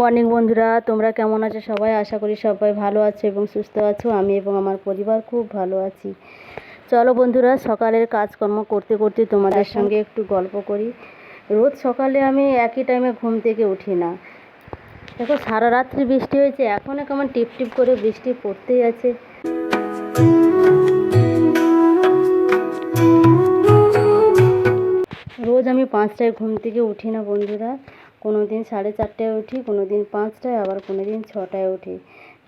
Morning বন্ধুরা তোমরা কেমন আছো সবাই? আশা করি সবাই ভালো আছো এবং সুস্থ আছো। আমি এবং আমার পরিবার খুব ভালো আছি। চলো বন্ধুরা সকালের কাজকর্ম করতে করতে তোমাদের সঙ্গে একটু গল্প করি। রোজ সকালে আমি একই টাইমে ঘুম থেকে উঠি না। দেখো সারা রাত্রি বৃষ্টি হয়েছে এখনও কেমন টিপ টিপ করে বৃষ্টি পড়তেই আছে। রোজ আমি পাঁচটায় ঘুম থেকে উঠি না বন্ধুরা। কোনো দিন সাড়ে চারটায় উঠি কোনো দিন পাঁচটায়, আবার কোনো দিন ছটায় উঠি।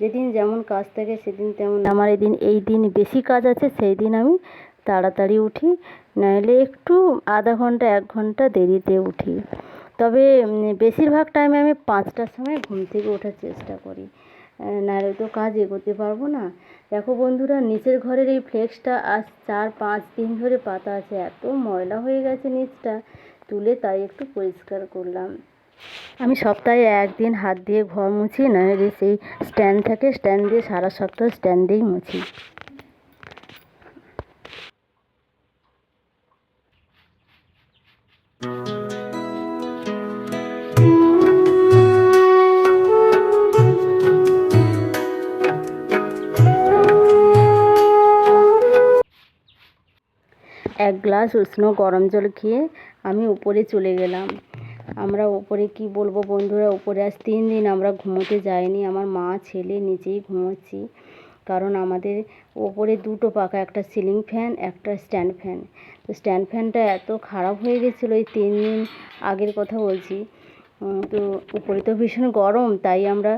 যেদিন যেমন কাজ থাকে, সেদিন তেমন আমার এদিন এই দিন বেশি কাজ আছে, সেই দিন আমি তাড়াতাড়ি উঠি। নাহলে একটু আধা ঘণ্টা, এক ঘণ্টা দেরিতে উঠি। তবে বেশিরভাগ টাইমে আমি পাঁচটার সময় ঘুম থেকে ওঠার চেষ্টা করি। নাহলে তো কাজ এগোতে পারব না। দেখো বন্ধুরা, নিচের ঘরের এই ফ্লেক্সটা আজ চার, পাঁচ দিন ধরে পাতা আছে। এত ময়লা হয়ে গেছে নিচটা। তুলে তাই একটু পরিষ্কার করলাম। আমি সপ্তাহে একদিন হাত দিয়ে ঘর মুছি, নাহলে সেই স্ট্যান্ড থাকে স্ট্যান্ড দিয়ে সারা সপ্তাহ স্ট্যান্ডেই মুছি। এক গ্লাস উষ্ণ গরম জল খেয়ে আমি উপরে চলে গেলাম। আমরা ওপরে কি বলব বন্ধুরা? উপরে আজ তিন দিন আমরা ঘুমোতে যাইনি। আমার মা, ছেলে নিজেই ঘুমোচ্ছি। কারণ আমাদের ওপরে দুটো পাখা, একটা সিলিং ফ্যান, একটা স্ট্যান্ড ফ্যান। তো স্ট্যান্ড ফ্যানটা এত খারাপ হয়ে গেছিল এই তিন দিন আগের কথা বলছি। তো উপরে তো ভীষণ গরম, তাই আমরা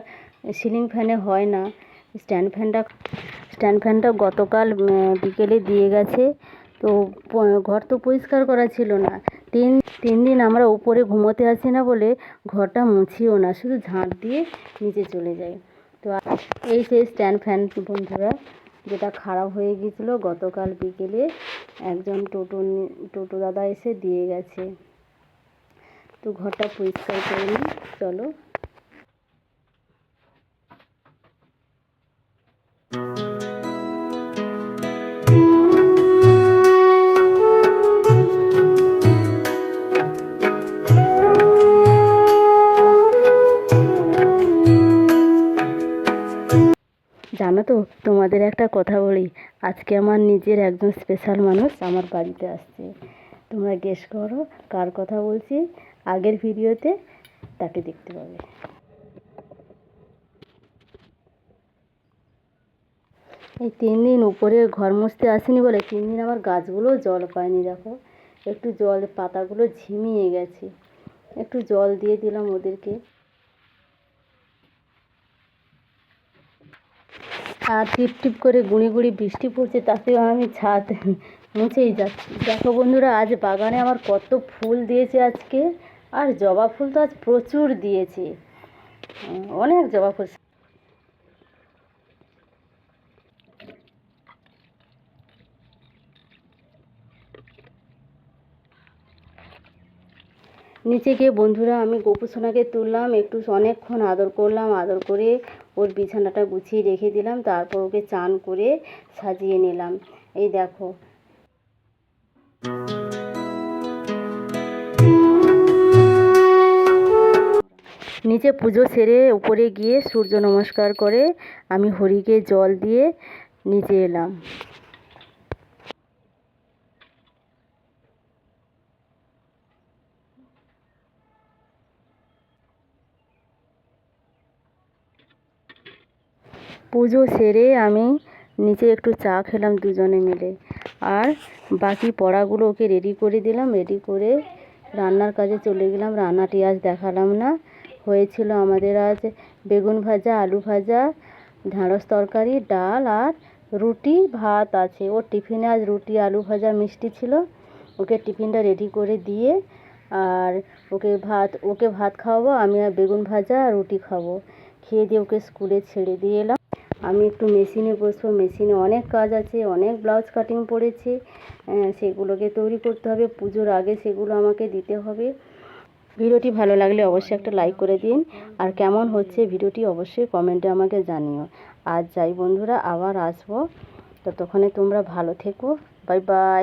সিলিং ফ্যানে হয় না। স্ট্যান্ড ফ্যানটা স্ট্যান্ড ফ্যানটা গতকাল বিকেলে দিয়ে গেছে। তো ঘর তো পরিষ্কার করা ছিল না। তিন তিন দিন আমরা উপরে ঘুমোতে আসি না বলে ঘরটা মুছিও না, শুধু ঝাঁট দিয়ে নিচে চলে যাই। তো এই সেই স্ট্যান্ড ফ্যান বন্ধুরা, যেটা খারাপ হয়ে গিয়েছিল, গতকাল বিকেলে একজন টোটো টোটো দাদা এসে দিয়ে গেছে। তো ঘরটা পরিষ্কার করে নিই, চলো। জানো তো, তোমাদের একটা কথা বলি। আজকে আমার নিজের একজন স্পেশাল মানুষ আমার বাড়িতে আসছে। তোমরা গেস করো কার কথা বলছি। আগের ভিডিওতে তাকে দেখতে পাবে। এই তিন দিন উপরে ঘর মুছতে আসেনি বলে তিন দিন আমার গাছগুলো জল পায়নি, দেখো। একটু জল পাতাগুলো ঝিমিয়ে গেছে। একটু জল দিয়ে দিলাম ওদেরকে। আর টিপ টিপ করে গুঁড়ি গুঁড়ি বৃষ্টি পড়ছে তাতেও আমি ছাদ মুছেই যাচ্ছি। দেখো বন্ধুরা, আজ বাগানে আমার কত ফুল দিয়েছে আজকে, আর জবা ফুল তো আজ প্রচুর দিয়েছে। অনেক জবা ফুল। নিচে গিয়ে বন্ধুরা, আমি গোপু সোনাকে তুললাম, একটু অনেকক্ষণ আদর করলাম, আদর করে ওর বিছানাটা গুছিয়ে রেখে দিলাম, তারপর ওকে চান করে সাজিয়ে নিলাম। এই দেখো। নিচে পুজো সেরে উপরে গিয়ে সূর্য নমস্কার করে আমি হরিকে জল দিয়ে নিচে এলাম। পুজো সেরে আমি নিচে একটু চা খেলাম দুজনে মিলে। আর বাকি পড়াগুলো ওকে রেডি করে দিলাম রেডি করে রান্নার কাজে চলে গেলাম। রান্নাটি আজ দেখালাম না। হয়েছিল আমাদের আজ বেগুন ভাজা, আলু ভাজা, ঢ্যাঁড়স তরকারি, ডাল আর রুটি, ভাত আছে। ওর টিফিনে আজ রুটি, আলু ভাজা, মিষ্টি ছিল। ওকে টিফিনটা রেডি করে দিয়ে আর ওকে ভাত ওকে ভাত খাওয়াবো, আমি আর বেগুন ভাজা আর রুটি খাব। খেয়ে দিয়ে ওকে স্কুলে ছেড়ে দিয়ে এলাম। আমি একটু মেশিনে বসবো, মেশিনে অনেক কাজ আছে, অনেক ব্লাউজ কাটিং পড়েছে সেগুলোকে তৈরি করতে হবে, পুজোর আগে সেগুলো আমাকে দিতে হবে। ভিডিওটি ভালো লাগলে অবশ্যই একটা লাইক করে দিন, আর কেমন হচ্ছে ভিডিওটি অবশ্যই কমেন্টে আমাকে জানিও। আর যাই বন্ধুরা, আবার আসব। ততক্ষণে তোমরা ভালো থেকো বাই বাই